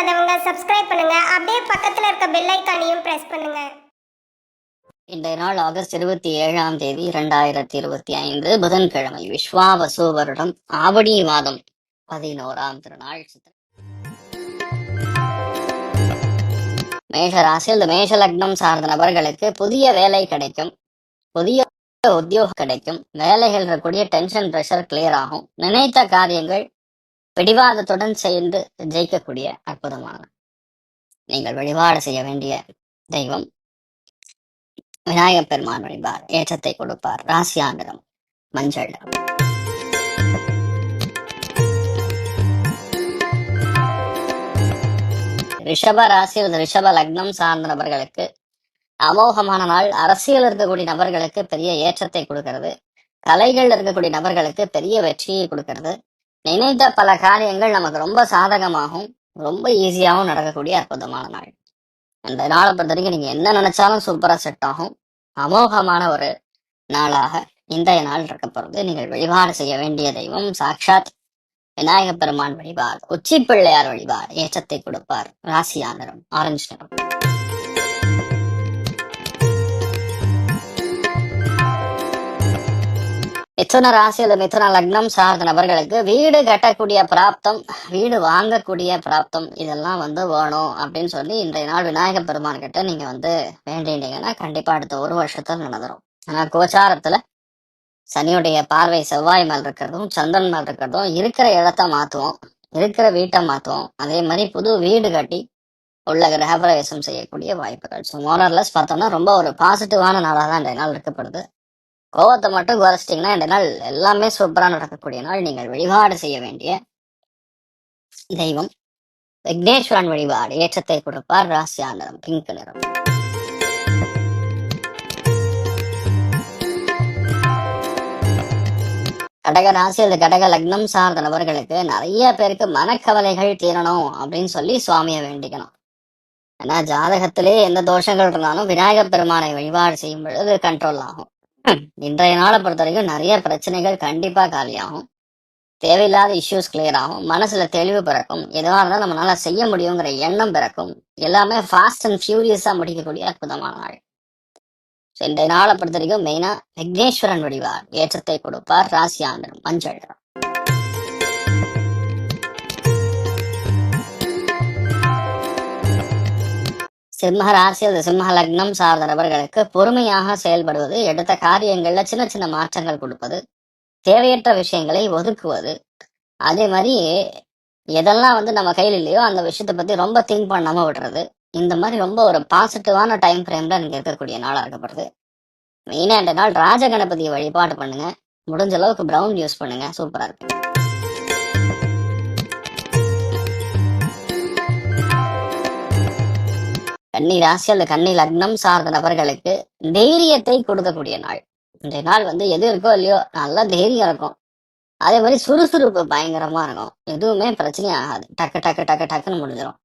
பண்ணாதவங்க சப்ஸ்கிரைப் பண்ணுங்க. அப்படியே பக்கத்துல இருக்க பெல் ஐக்கானையும் பிரஸ் பண்ணுங்க. இன்றைய நாள் ஆகஸ்ட் இருபத்தி ஏழாம் தேதி இரண்டாயிரத்தி இருபத்தி ஐந்து. புதன்கிழமை விஸ்வாவசு வருடம். ஆவணி மாதம் பதினோராம் திருநாள். சித்திரை. மேஷ ராசி இந்த மேஷ லக்னம் சார்ந்த நபர்களுக்கு புதிய வேலை கிடைக்கும். புதிய உத்தியோகம் கிடைக்கும். வேலைகள் இருக்கக்கூடிய டென்ஷன் ப்ரெஷர் கிளியர் ஆகும். நினைத்த காரியங்கள் பிடிவாதத்துடன் சேர்ந்து ஜெயிக்கக்கூடிய அற்புதமான நீங்கள் வழிபாடு செய்ய வேண்டிய தெய்வம் விநாயகப் பெருமான் வழிபார் ஏற்றத்தை கொடுப்பார் ராசியாந்திரம் மஞ்சள் ரிஷப ராசி அல்லது ரிஷப லக்னம் சார்ந்த நபர்களுக்கு அமோகமான நாள். அரசியல் இருக்கக்கூடிய நபர்களுக்கு பெரிய ஏற்றத்தை கொடுக்கிறது. கலைகள் இருக்கக்கூடிய நபர்களுக்கு பெரிய வெற்றியை கொடுக்கிறது. நினைத்த பல காரியங்கள் நமக்கு ரொம்ப சாதகமாகவும் ரொம்ப ஈஸியாகவும் நடக்கக்கூடிய அற்புதமான நாள். அந்த நாளை பொறுத்த வரைக்கும் நீங்க என்ன நினைச்சாலும் சூப்பரா செட் ஆகும். அமோகமான ஒரு நாளாக இன்றைய நாள் இருக்க போறது. நீங்கள் வழிபாடு செய்ய வேண்டிய தெய்வம் சாட்சாத் விநாயக பெருமான் வழிபாடு உச்சி பிள்ளையார் வழிபாடு ஏற்றத்தை கொடுப்பார். ராசி நிறம் ஆரஞ்சு நிறம். மிதுன ராசி அல்லது மிதுன லக்னம் சார்ந்த நபர்களுக்கு வீடு கட்டக்கூடிய பிராப்தம் வீடு வாங்கக்கூடிய பிராப்தம் இதெல்லாம் வந்து வேணும் அப்படின்னு சொல்லி இன்றைய நாள் விநாயகர் பெருமான் கிட்ட நீங்க வந்து வேண்டிட்டீங்கன்னா கண்டிப்பா அடுத்த ஒரு வருஷத்துல நடந்துரும். ஆனா கோச்சாரத்துல சனியுடைய பார்வை செவ்வாய் மேல் இருக்கிறதும் சந்திரன் மேல் இருக்கிறதும் இருக்கிற இடத்த மாத்துவோம் இருக்கிற வீட்டை மாத்துவோம். அதே மாதிரி புது வீடு கட்டி உள்ள கிரகப்பிரவேசம் செய்யக்கூடிய வாய்ப்புகள். ஸோ மோனர்லஸ் பார்த்தோம்னா ரொம்ப ஒரு பாசிட்டிவான நாளாக தான் இன்றைய நாள் இருக்கப்படுது கோவத்தை மட்டும் குறைச்சிட்டிங்கன்னா இந்த நாள் எல்லாமே சூப்பராக நடக்கக்கூடிய நாள். நீங்கள் வழிபாடு செய்ய வேண்டிய தெய்வம். விக்னேஸ்வரன் வழிபாடு. ஏற்றத்தை கொடுப்பார் ராசியா நிறம் பிங்க் நிறம். கடக ராசி அல்லது கடக லக்னம் சார்ந்த நபர்களுக்கு நிறைய பேருக்கு மனக்கவலைகள் தீரணும் அப்படின்னு சொல்லி சுவாமியை வேண்டிக்கணும். ஏன்னா ஜாதகத்திலே எந்த தோஷங்கள் இருந்தாலும் விநாயகர் பெருமானை வழிபாடு செய்யும் பொழுது கண்ட்ரோல் ஆகும். இன்றைய நாளை பொறுத்த வரைக்கும் நிறைய பிரச்சனைகள் கண்டிப்பா காலியாகும். தேவையில்லாத இஷ்யூஸ் கிளியர் ஆகும். மனசுல தெளிவு பிறக்கும். எதுவாக இருந்தாலும் நம்மளால செய்ய முடியுங்கிற எண்ணம் பிறக்கும். எல்லாமே ஃபாஸ்ட் அண்ட் ஃபியூரியஸா முடிக்கக்கூடிய அற்புதமான நாள். இன்றைய நாளை பொறுத்த வரைக்கும் மெயினா விக்னேஸ்வரன் வடிவார். ஏற்றத்தை கொடுப்பார். ராசி ஆண்டர் மஞ்சள் சிம்ம ராசி அல்லது சிம்ம லக்னம் சார்ந்த நபர்களுக்கு பொறுமையாக செயல்படுவது எடுத்த காரியங்கள்ல சின்ன சின்ன மாற்றங்கள் கொடுப்பது தேவையற்ற விஷயங்களை ஒதுக்குவது. அதே மாதிரி எதெல்லாம் வந்து நம்ம கையில் இல்லையோ அந்த விஷயத்தை பத்தி ரொம்ப திங்க் பண்ணாம விடுறது. இந்த மாதிரி ரொம்ப ஒரு பாசிட்டிவான டைம் ஃப்ரேம்ல நீங்க இருக்கக்கூடிய நாளாக இருக்கப்படுது மெயினா இந்த நாள் ராஜ கணபதியை வழிபாடு பண்ணுங்க. முடிஞ்ச அளவுக்கு பிரவுன் யூஸ் பண்ணுங்க. சூப்பரா இருக்கு கன்னி ராசி அல்லது கன்னி லக்னம் சார்ந்த நபர்களுக்கு தைரியத்தை கொடுக்கக்கூடிய நாள். இன்றைய நாள் வந்து எது இருக்கோ இல்லையோ நல்லா தைரியம் இருக்கும். அதே மாதிரி சுறுசுறுப்பு பயங்கரமா இருக்கும். எதுவுமே பிரச்சனை ஆகாது. டக்கு டக்கு டக்கு டக்குன்னு முடிஞ்சிடும்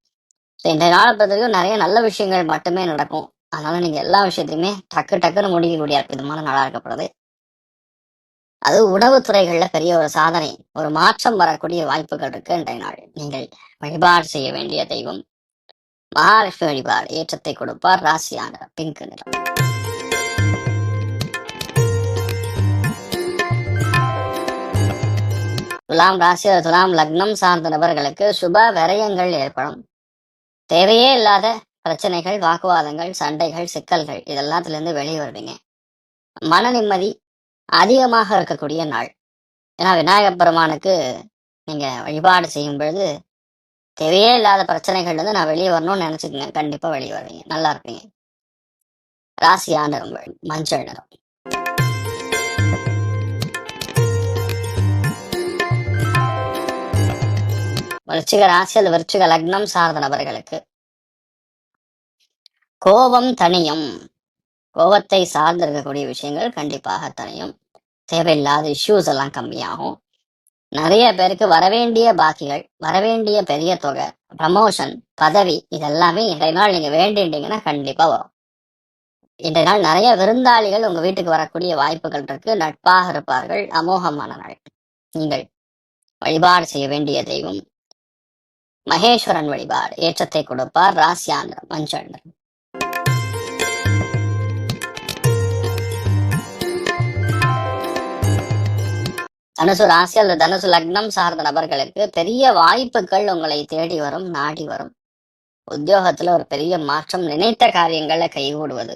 ஸோ இந்த நாளை பொறுத்த வரைக்கும் நிறைய நல்ல விஷயங்கள் மட்டுமே நடக்கும். அதனால நீங்க எல்லா விஷயத்தையுமே டக்கு டக்குன்னு முடிக்கக்கூடிய விதமான நாளா இருக்கப்படுது அது உணவு துறைகள்ல பெரிய ஒரு சாதனை. ஒரு மாற்றம் வரக்கூடிய வாய்ப்புகள் இருக்கு இன்றைய நாள். நீங்கள் வழிபாடு செய்ய வேண்டிய தெய்வம். மகாலட்சுமி வழிபாடு ஏற்றத்தை கொடுப்பார் ராசியான பிங்க் நிறம். துலாம் ராசி துலாம் லக்னம் சார்ந்த நபர்களுக்கு சுப விரயங்கள் ஏற்படும். தேவையே இல்லாத பிரச்சனைகள் வாக்குவாதங்கள் சண்டைகள் சிக்கல்கள் இதெல்லாத்துல இருந்து வெளியே வருவீங்க. மன நிம்மதி அதிகமாக இருக்கக்கூடிய நாள். ஏன்னா விநாயகப் பெருமானுக்கு நீங்க வழிபாடு செய்யும் பொழுது தேவையே இல்லாத பிரச்சனைகள் வந்து நான் வெளியே வரணும்னு நினைச்சுக்கங்க. கண்டிப்பா வெளியே வருவீங்க. நல்லா இருப்பீங்க. ராசியா நிறம் மஞ்சள் நிறம். விருச்சிக ராசி அல்லது விருச்சிக லக்னம் சார்ந்த நபர்களுக்கு. கோபம் தனியும் கோபத்தை சார்ந்து இருக்கக்கூடிய விஷயங்கள் கண்டிப்பாக தனியும் தேவையில்லாத இஷ்யூஸ் எல்லாம் கம்மியாகும். நிறைய பேருக்கு வரவேண்டிய பாக்கிகள் வரவேண்டிய பெரிய தொகை ப்ரமோஷன் பதவி இதெல்லாமே இன்றைய நாள் நீங்க வேண்டிட்டீங்கன்னா கண்டிப்பா வரும். இன்றைய நாள் நிறைய விருந்தாளிகள் உங்க வீட்டுக்கு வரக்கூடிய வாய்ப்புகள் இருக்கு. நட்பாக இருப்பார்கள் அமோகமான நாள் நீங்கள் வழிபாடு செய்ய வேண்டிய தெய்வம். மகேஸ்வரன் வழிபாடு ஏற்றத்தை கொடுப்பார் ராசியாந்திரம் மஞ்சள் தனுசு ராசி அல்லது தனுசு லக்னம் சார்ந்த நபர்களுக்கு பெரிய வாய்ப்புகள் உங்களை தேடி வரும் நாடி வரும். உத்தியோகத்துல ஒரு பெரிய மாற்றம் நினைத்த காரியங்களை கைகூடுவது.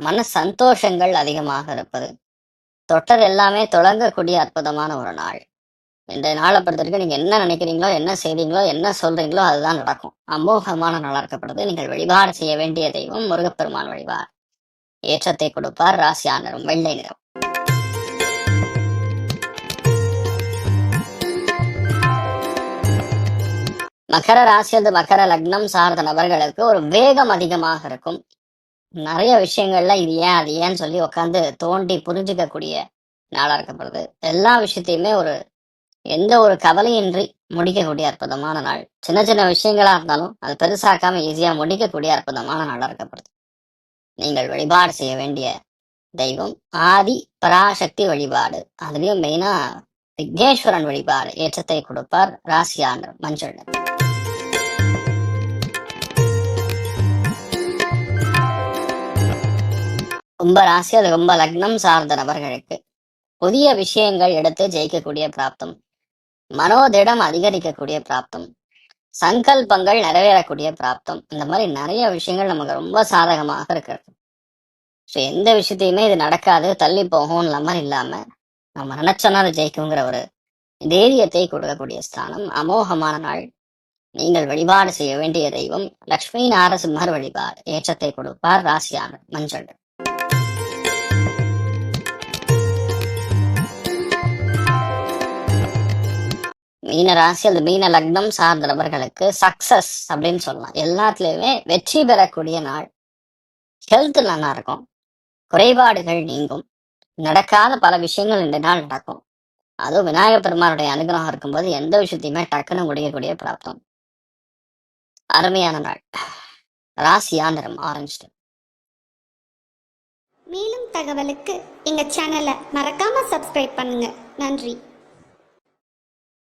மன சந்தோஷங்கள் அதிகமாக இருப்பது. தொட்டது எல்லாமே தொடங்கக்கூடிய அற்புதமான ஒரு நாள். இந்த நாளை பொறுத்த வரைக்கும் நீங்க என்ன நினைக்கிறீங்களோ என்ன செய்றீங்களோ என்ன சொல்றீங்களோ அதுதான் நடக்கும். அமோகமான நாளா இருக்கப்படுது. நீங்கள் வழிபாடு செய்ய வேண்டிய தெய்வம் முருகப்பெருமான் வழிபாடு. ஏற்றத்தை கொடுப்பார் ராசியா நிறம் வெள்ளை நிறம். மகர ராசி அல்லது மகர லக்னம் சார்ந்த நபர்களுக்கு ஒரு வேகம் அதிகமாக இருக்கும். நிறைய விஷயங்கள்ல இது ஏன் அது ஏன்னு சொல்லி உட்காந்து தோண்டி புரிஞ்சுக்கக்கூடிய நாளா இருக்கப்படுது. எல்லா விஷயத்தையுமே ஒரு எந்த ஒரு கவலையின்றி முடிக்கக்கூடிய அற்புதமான நாள். சின்ன சின்ன விஷயங்களா இருந்தாலும் அது பெருசாக்காம ஈஸியா முடிக்கக்கூடிய அற்புதமான நாளா இருக்கப்படுது. நீங்கள் வழிபாடு செய்ய வேண்டிய தெய்வம் ஆதி பராசக்தி வழிபாடு. அதுலயும் மெயினா விக்னேஸ்வரன் வழிபாடு ஏற்றத்தை கொடுப்பார் ராசியாண்டர் மஞ்சள் கும்ப ராசி அது கும்ப லக்னம் சார்ந்த நபர்களுக்கு. புதிய விஷயங்கள் எடுத்து ஜெயிக்கக்கூடிய பிராப்தம். மனோதிடம் அதிகரிக்கக்கூடிய பிராப்தம். சங்கல்பங்கள் நிறைவேறக்கூடிய பிராப்தம். இந்த மாதிரி நிறைய விஷயங்கள் நமக்கு ரொம்ப சாதகமாக இருக்கிறது. ஸோ எந்த விஷயத்தையுமே இது நடக்காது தள்ளி போகும்ன்ற மாதிரி இல்லாம நம்ம நினைச்சோன்னா அது ஜெயிக்குங்கிற ஒரு தைரியத்தை கொடுக்கக்கூடிய ஸ்தானம். அமோகமான நாள். நீங்கள் வழிபாடு செய்ய வேண்டிய தெய்வம். லக்ஷ்மி நாரசிம்மர் வழிபாடு ஏற்றத்தை கொடுப்பார் ராசியான மஞ்சள். மீன ராசி அல்லது மீன லக்னம் சார்ந்த நபர்களுக்கு சக்சஸ் அப்படின்னு சொல்லலாம். எல்லாத்துலயுமே வெற்றி பெறக்கூடிய நாள். ஹெல்த் நல்லா இருக்கும் குறைபாடுகள் நீங்கும். நடக்காத பல விஷயங்கள் இந்த நாள் நடக்கும். அதுவும் விநாயகர் பெருமானுடைய அனுகிரகம் இருக்கும்போது எந்த விஷயத்தையுமே டக்குன்னு முடியக்கூடிய பிராப்தம். அருமையான நாள். ராசியா நிறம் ஆரஞ்சு மேலும் தகவலுக்கு எங்க சேனலை மறக்காம சப்ஸ்கிரைப் பண்ணுங்க. நன்றி.